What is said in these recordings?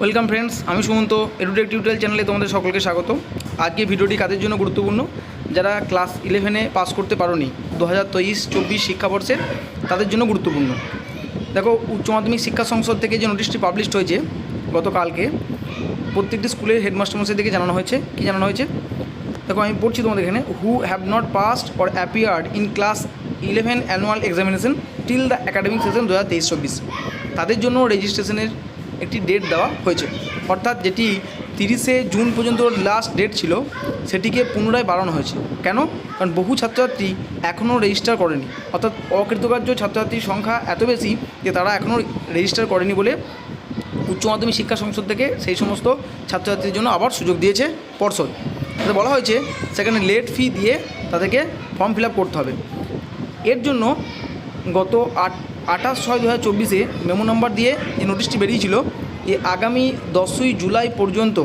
Welcome friends, আমি Sumanta edtech tutorial চ্যানেলে তোমাদের সকলকে স্বাগত। আজকে ভিডিওটি কাদের জন্য গুরুত্বপূর্ণ? যারা ক্লাস ইলেভেনে পাস করতে পারোনি দু হাজার তেইশ, চব্বিশ শিক্ষাবর্ষের তাদের জন্য গুরুত্বপূর্ণ। দেখো, উচ্চ মাধ্যমিক শিক্ষা সংসদ থেকে যে নোটিশটি পাবলিশড হয়েছে গতকালকে, প্রত্যেকটি স্কুলের হেডমাস্টারমশাই থেকে জানানো হয়েছে। কী জানানো হয়েছে? দেখো, আমি পড়ছি তোমাদের এখানে who have not passed or appeared in class eleven annual examination till the academic session দু হাজার তেইশ, চব্বিশ? তাদের জন্য রেজিস্ট্রেশনের একটি ডেট দেওয়া হয়েছে। অর্থাৎ যেটি তিরিশে জুন পর্যন্ত লাস্ট ডেট ছিল, সেটিকে পুনরায় বাড়ানো হয়েছে। কেন? কারণ বহু ছাত্রছাত্রী এখনও রেজিস্টার করেনি। অর্থাৎ অকৃতকার্য ছাত্রছাত্রীর সংখ্যা এত বেশি যে তারা এখনও রেজিস্টার করেনি বলে উচ্চ মাধ্যমিক শিক্ষা সংসদ থেকে সেই সমস্ত ছাত্রছাত্রীর জন্য আবার সুযোগ দিয়েছে পর্ষদ। তাতে বলা হয়েছে, সেখানে লেট ফি দিয়ে তাদেরকে ফর্ম ফিল করতে হবে। এর জন্য গত আট আঠাশ ছয় দু হাজার চব্বিশে মেমো নাম্বার দিয়ে যে নোটিশটি বেরিয়েছিল এ আগামী দশই জুলাই পর্যন্ত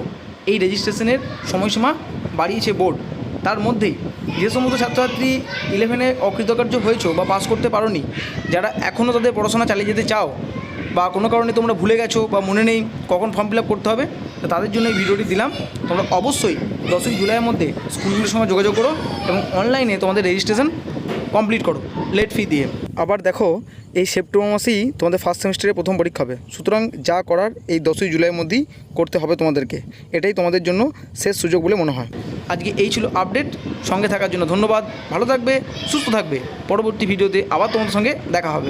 এই রেজিস্ট্রেশনের সময়সীমা বাড়িয়েছে বোর্ড। তার মধ্যেই যে সমস্ত ছাত্রছাত্রী ইলেভেনে অকৃতকার্য হয়েছো বা পাস করতে পারোনি, যারা এখনও তাদের পড়াশোনা চালিয়ে যেতে চাও বা কোনো কারণে তোমরা ভুলে গেছো বা মনে নেই কখন ফর্ম ফিল আপ করতে হবে, তো তাদের জন্য এই ভিডিওটি দিলাম। তোমরা অবশ্যই দশই জুলাইয়ের মধ্যে স্কুলগুলোর সঙ্গে যোগাযোগ করো এবং অনলাইনে তোমাদের রেজিস্ট্রেশন কমপ্লিট করো লেট ফি দিয়ে। আবার দেখো এই সেপ্টেম্বর মাসেই তোমাদের ফার্স্ট সেমিস্টারের প্রথম পরীক্ষা হবে। সুতরাং যা করার এই দশই জুলাইয়ের মধ্যেই করতে হবে তোমাদেরকে। এটাই তোমাদের জন্য শেষ সুযোগ বলে মনে হয়। আজকে এই ছিল আপডেট সঙ্গে থাকার জন্য ধন্যবাদ। ভালো থাকবে, সুস্থ থাকবে। পরবর্তী ভিডিওতে আবার তোমাদের সঙ্গে দেখা হবে।